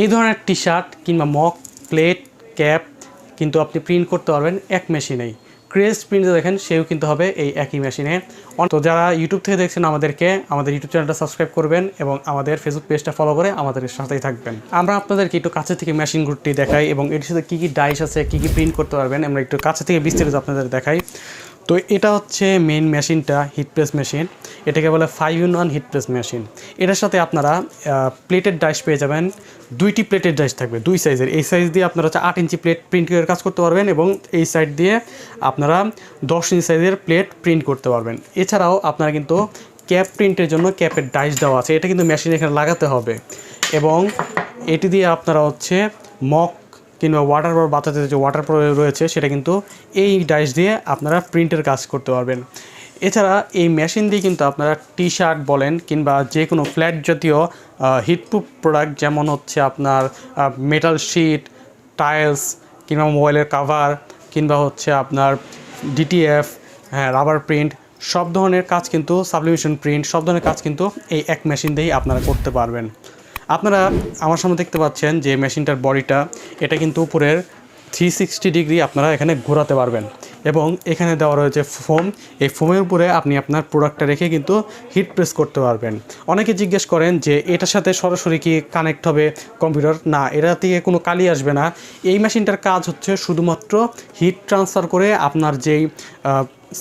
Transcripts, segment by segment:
এই ধরনের T shirt কিংবা মক প্লেট ক্যাপ কিন্তু আপনি প্রিন্ট করতে পারবেন এক মেশিনেই ক্রেস্ট প্রিন্ট দেখেন, সেও কিন্তু হবে এই একই মেশিনে তো যারা ইউটিউব থেকে দেখছেন আমাদেরকে, আমাদের ইউটিউব চ্যানেলটা সাবস্ক্রাইব করবেন এবং আমাদের ফেসবুক পেজটা ফলো করে আমাদের সাথেই থাকবেন। আমরা আপনাদেরকে একটু কাছে থেকে মেশিনগুলোটি দেখাই এবং এটির সাথে কী কী ডাইস আছে, কী কী প্রিন্ট করতে পারবেন আমরা একটু কাছে থেকে বিস্তারিত আপনাদের দেখাই। তো এটা হচ্ছে মেইন মেশিনটা হিট প্রেস মেশিন এটাকে বলে five in one heat press machine এটার সাথে আপনারা প্লেটের ডাইস পেয়ে যাবেন। দুইটি প্লেটের ডাইস থাকবে, দুই সাইজের এই সাইজ দিয়ে আপনারা হচ্ছে আট ইঞ্চি প্লেট প্রিন্টের কাজ করতে পারবেন এবং এই সাইড দিয়ে আপনারা দশ ইঞ্চি সাইজের প্লেট প্রিন্ট করতে পারবেন। এছাড়াও আপনারা কিন্তু ক্যাপ প্রিন্টের জন্য ক্যাপের ডাইস দেওয়া আছে। এটা কিন্তু মেশিন এখানে লাগাতে হবে। এবং এটি দিয়ে আপনারা হচ্ছে মক কিংবা ওয়াটার পাওয়ার বাচ্চাদের যে ওয়াটার রয়েছে, সেটা কিন্তু এই ডাইস দিয়ে আপনারা প্রিন্টের কাজ করতে পারবেন। এছাড়া এই মেশিন দিয়ে কিন্তু আপনারা টি শার্ট বলেন কিংবা যে কোনো ফ্ল্যাট জাতীয় হিটপ্রুফ প্রোডাক্ট যেমন হচ্ছে আপনার মেটাল শিট টাইলস কিংবা মোবাইলের কাভার কিংবা হচ্ছে আপনার ডিটিএফ হ্যাঁ রাবার প্রিন্ট সব ধরনের কাজ কিন্তু সাবলিমেশন প্রিন্ট সব ধরনের কাজ কিন্তু এই এক মেশিন দিয়েই আপনারা করতে পারবেন। আপনারা আমার সামনে দেখতে পাচ্ছেন যে মেশিনটার বডিটা, এটা কিন্তু উপরের থ্রি সিক্সটি ডিগ্রি আপনারা এখানে ঘোরাতে পারবেন। এবং এখানে দেওয়া রয়েছে ফোম। এই ফোমের উপরে আপনি আপনার প্রোডাক্টটা রেখে কিন্তু হিট প্রেস করতে পারবেন। অনেকে জিজ্ঞেস করেন যে এটার সাথে সরাসরি কি কানেক্ট হবে কম্পিউটার? না এটা থেকে কোনো কালি আসবে না। এই মেশিনটার কাজ হচ্ছে শুধুমাত্র হিট ট্রান্সফার করে আপনার যেই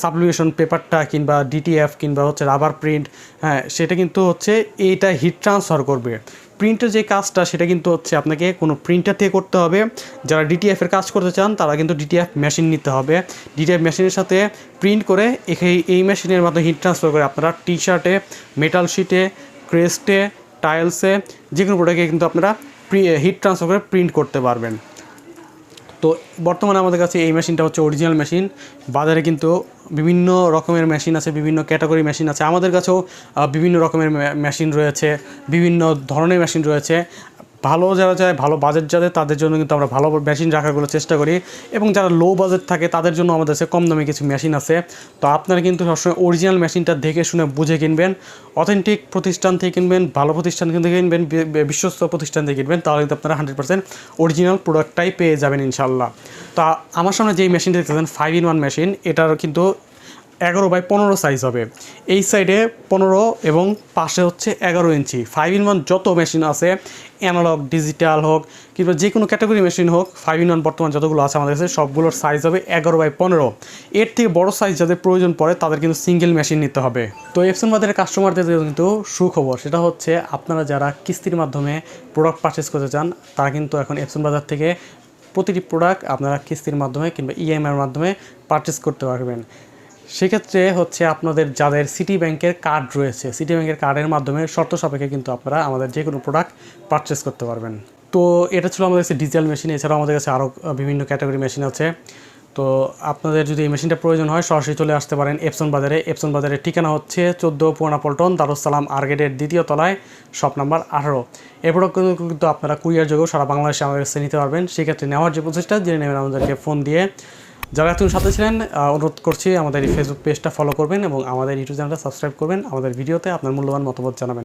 সাবলিমেশন পেপারটা কিংবা ডিটিএফ কিংবা হচ্ছে রাবার প্রিন্ট হ্যাঁ সেটা কিন্তু হচ্ছে এইটা হিট ট্রান্সফার করবে। প্রিন্টের যে কাজটা, সেটা কিন্তু হচ্ছে আপনাকে কোনো প্রিন্টার থেকে করতে হবে। যারা ডিটিএফের কাজ করতে চান, তারা কিন্তু ডিটিএফ মেশিন নিতে হবে। ডিটিএফ মেশিনের সাথে প্রিন্ট করে এখানে এই মেশিনের মাধ্যমে হিট ট্রান্সফার করে আপনারা টি শার্টে মেটাল শিটে ক্রেস্টে টাইলসে যে কোনো প্রোডাক্টে কিন্তু আপনারা হিট ট্রান্সফার করে প্রিন্ট করতে পারবেন। তো বর্তমানে আমাদের কাছে এই মেশিনটা হচ্ছে অরিজিনাল মেশিন বাজারে কিন্তু বিভিন্ন রকমের মেশিন আছে, বিভিন্ন ক্যাটাগরি মেশিন আছে। আমাদের কাছেও বিভিন্ন রকমের মেশিন রয়েছে, বিভিন্ন ধরনের মেশিন রয়েছে। ভালো যারা চায়, ভালো বাজেট যাদের, তাদের জন্য কিন্তু আমরা ভালো মেশিন রাখারগুলো চেষ্টা করি। এবং যারা লো বাজেট থাকে, তাদের জন্য আমাদের কাছে কম দামে কিছু মেশিন আছে। তো আপনারা কিন্তু সবসময় অরিজিনাল মেশিনটা দেখে শুনে বুঝে কিনবেন অথেন্টিক প্রতিষ্ঠান থেকে কিনবেন, ভালো প্রতিষ্ঠান থেকে কিনবেন বিশ্বস্ত প্রতিষ্ঠান থেকে কিনবেন, তাহলে কিন্তু আপনারা হান্ড্রেড পার্সেন্ট অরিজিনাল প্রোডাক্টটাই পেয়ে যাবেন ইনশাল্লাহ তা আমার সামনে যেই মেশিনটা দেখতেছেন ফাইভ ইন ওয়ান মেশিন এটার কিন্তু এগারো বাই পনেরো সাইজ হবে। এই সাইডে পনেরো এবং পাশে হচ্ছে এগারো ইঞ্চি। ফাইভ ইন ওয়ান যত মেশিন আছে অ্যানালগ ডিজিটাল হোক, কিংবা যে কোনো ক্যাটাগরি মেশিন হোক ফাইভ ইন ওয়ান বর্তমান যতগুলো আছে আমাদের কাছে, সবগুলোর সাইজ হবে এগারো বাই পনেরো। এর থেকে বড় সাইজ যাদের প্রয়োজন পড়ে, তাদের কিন্তু সিঙ্গেল মেশিন নিতে হবে। তো এফসন বাজারের কাস্টমারদের কিন্তু সুখবর। সেটা হচ্ছে আপনারা যারা কিস্তির মাধ্যমে প্রোডাক্ট পারচেস করতে চান, তারা কিন্তু এখন এফসন বাজার থেকে প্রতিটি প্রোডাক্ট আপনারা কিস্তির মাধ্যমে কিংবা ইএমআইয়ের মাধ্যমে পারচেস করতে পারবেন। সেক্ষেত্রে হচ্ছে আপনাদের যাদের সিটি ব্যাংকের কার্ড রয়েছে সিটি ব্যাংকের কার্ডের মাধ্যমে শর্ত সাপেক্ষে কিন্তু আপনারা আমাদের যে কোনো প্রোডাক্ট পারচেস করতে পারবেন। তো এটা ছিল আমাদের কাছে ডিজিটাল মেশিন এছাড়াও আমাদের কাছে আরও বিভিন্ন ক্যাটাগরি মেশিন আছে। তো আপনাদের যদি এই মেশিনটা প্রয়োজন হয়, সরাসরি চলে আসতে পারেন এপসন বাজারে। এপসন বাজারের ঠিকানা হচ্ছে চোদ্দ পুরানা পল্টন দারুসালাম আর্গেটের দ্বিতীয় তলায়, শপ নাম্বার আঠারো। প্রোডাক্টগুলো কিন্তু আপনারা কুরিয়ার যোগেও সারা বাংলাদেশে আমাদের কাছে নিতে পারবেন। সেক্ষেত্রে নেওয়ার যে প্রচেষ্টা জেনে নেবেন আমাদেরকে ফোন দিয়ে। যারা এতক্ষণ সাথে ছিলেন অনুরোধ করছি আমাদের এই ফেসবুক পেজটা ফলো করবেন এবং আমাদের ইউটিউব চ্যানেলটা সাবস্ক্রাইব করবেন। আমাদের ভিডিওতে আপনার মূল্যবান মতামত জানাবেন।